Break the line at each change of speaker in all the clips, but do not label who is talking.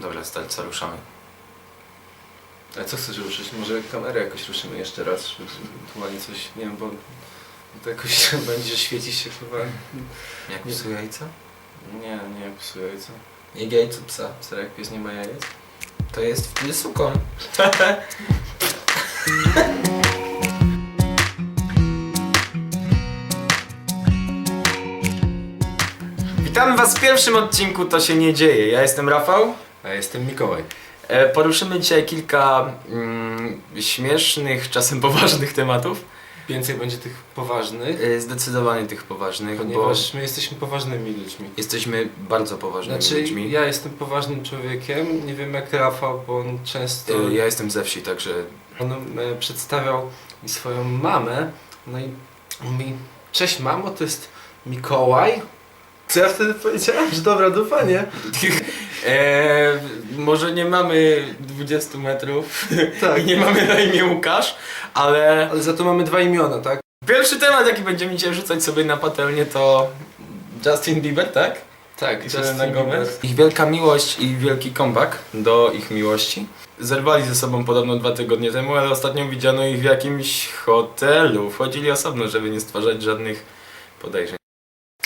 Dobra, stać, co ruszamy?
A co chcesz ruszyć? Może kamerę jakoś ruszymy jeszcze raz, żeby ewentualnie coś, nie wiem, bo to jakoś będzie świecić się chyba.
Jak
Nie.
psu jajca?
Nie, nie psuje jajca.
Jak jajco psa.
Serio, jak pies nie ma jajec?
To jest wtedy suką. Witamy Was w pierwszym odcinku To się nie dzieje. Ja jestem Rafał.
Jestem Mikołaj.
E, poruszymy dzisiaj kilka mm, śmiesznych, czasem poważnych tematów.
Więcej będzie tych poważnych,
E, zdecydowanie tych poważnych, bo
ponieważ my jesteśmy poważnymi ludźmi.
jesteśmy bardzo poważnymi
Znaczy,
ludźmi.
ja jestem poważnym człowiekiem, nie wiem jak Rafał, bo on często
E, ja jestem ze wsi, także
on przedstawiał mi swoją mamę, no i mówi, cześć mamo, to jest Mikołaj. Co ja wtedy powiedziałem? Że dobra dupa, nie?
E, może nie mamy 20 metrów
Tak.
i nie mamy na imię Łukasz, ale
Ale za to mamy dwa imiona, tak?
pierwszy temat jaki będziemy dzisiaj rzucać sobie na patelnię to Justin Bieber, tak?
Tak,
I Selena Gomez. Ich wielka miłość i wielki comeback do ich miłości. Zerwali ze sobą podobno dwa tygodnie temu, ale ostatnio widziano ich w jakimś hotelu. Wchodzili osobno, żeby nie stwarzać żadnych podejrzeń.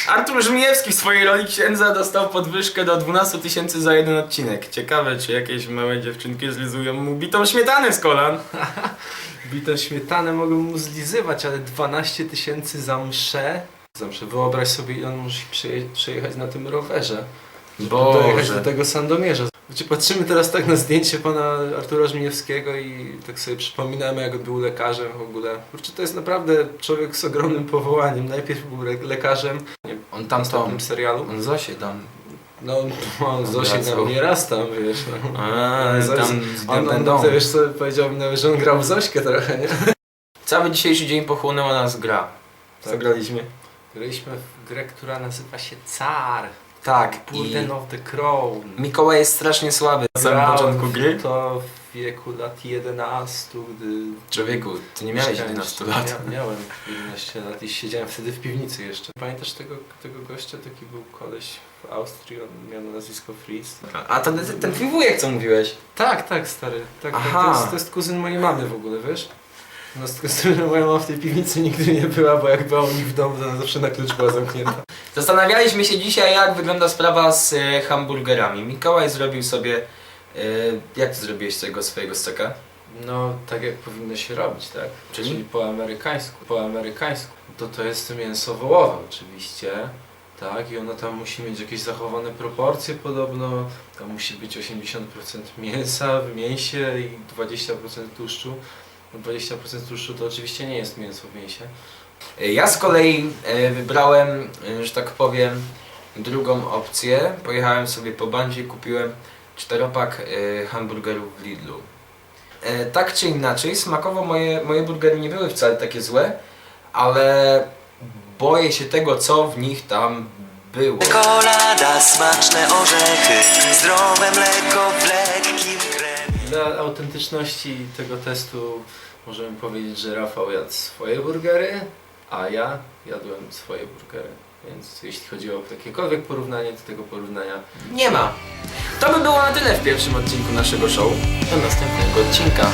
Artur Żmijewski w swojej roli księdza dostał podwyżkę do 12 tysięcy za jeden odcinek. Ciekawe, czy jakieś małe dziewczynki zlizują mu bitą śmietanę z kolan.
Bitą śmietanę mogą mu zlizywać, ale 12 tysięcy za mszę. Za mszę. Wyobraź sobie, ile on musi przeje- przejechać na tym rowerze. Dojechać do
Boże.
tego Sandomierza. Wiecie, patrzymy teraz tak na zdjęcie pana Artura Żmijewskiego i tak sobie przypominamy, jak był lekarzem w ogóle. Kurczę, to jest naprawdę człowiek z ogromnym powołaniem. Najpierw był le- lekarzem
On
w
tam to.
ostatnim serialu.
On Zosię tam.
No, on Zosi
Wracał.
tam nieraz tam, wiesz. No.
A,
Zoś-
tam z
On, on, wiesz co, powiedział mi nawet, że on grał w Zośkę trochę, nie?
Cały dzisiejszy dzień pochłonęła nas gra. Co
Tak.
graliśmy?
Graliśmy w grę, która nazywa się Car.
Tak, i
Burden of the Crown.
Mikołaj jest strasznie słaby na samym
Grałem
początku
w
gry.
To w wieku lat 11, gdy...
Człowieku, ty nie miałeś
mieszkałem
11
jeszcze-
lat.
Mia, miałem 11 lat i siedziałem wtedy w piwnicy jeszcze. Pamiętasz tego, tego gościa? Taki był koleś w Austrii, on miał na nazwisko Fritz.
A to ten, ten twój wujek, co mówiłeś?
Tak, tak, stary. Tak, tak,
Aha.
to, jest, to jest kuzyn mojej mamy w ogóle, wiesz? No z tego że moja mama w tej piwnicy nigdy nie była, bo jak była u nich w domu, to ona zawsze na klucz była zamknięta.
Zastanawialiśmy się dzisiaj, jak wygląda sprawa z e, hamburgerami. Mikołaj zrobił sobie... E, jak ty zrobiłeś tego swojego steka?
No, tak jak powinno się robić, tak?
Czyli?
Czyli, po amerykańsku. Po amerykańsku. To to jest mięso wołowe oczywiście, tak? I ono tam musi mieć jakieś zachowane proporcje podobno. Tam musi być 80% mięsa w mięsie i 20% tłuszczu. No 20% tłuszczu to oczywiście nie jest mięso w mięsie.
E, Ja z kolei e, wybrałem, e, że tak powiem, drugą opcję. Pojechałem sobie po bandzie i kupiłem czteropak hamburgerów w Lidlu. Tak czy inaczej, smakowo moje, moje burgery nie były wcale takie złe, ale boję się tego, co w nich tam było.
Czekolada, smaczne orzechy, zdrowe mleko w lekkim kremie.
Dla autentyczności tego testu możemy powiedzieć, że Rafał jadł swoje burgery, a ja jadłem swoje burgery. Więc jeśli chodzi o jakiekolwiek porównanie, to tego porównania
Nie ma. To by było na tyle w pierwszym odcinku naszego show. Do następnego odcinka.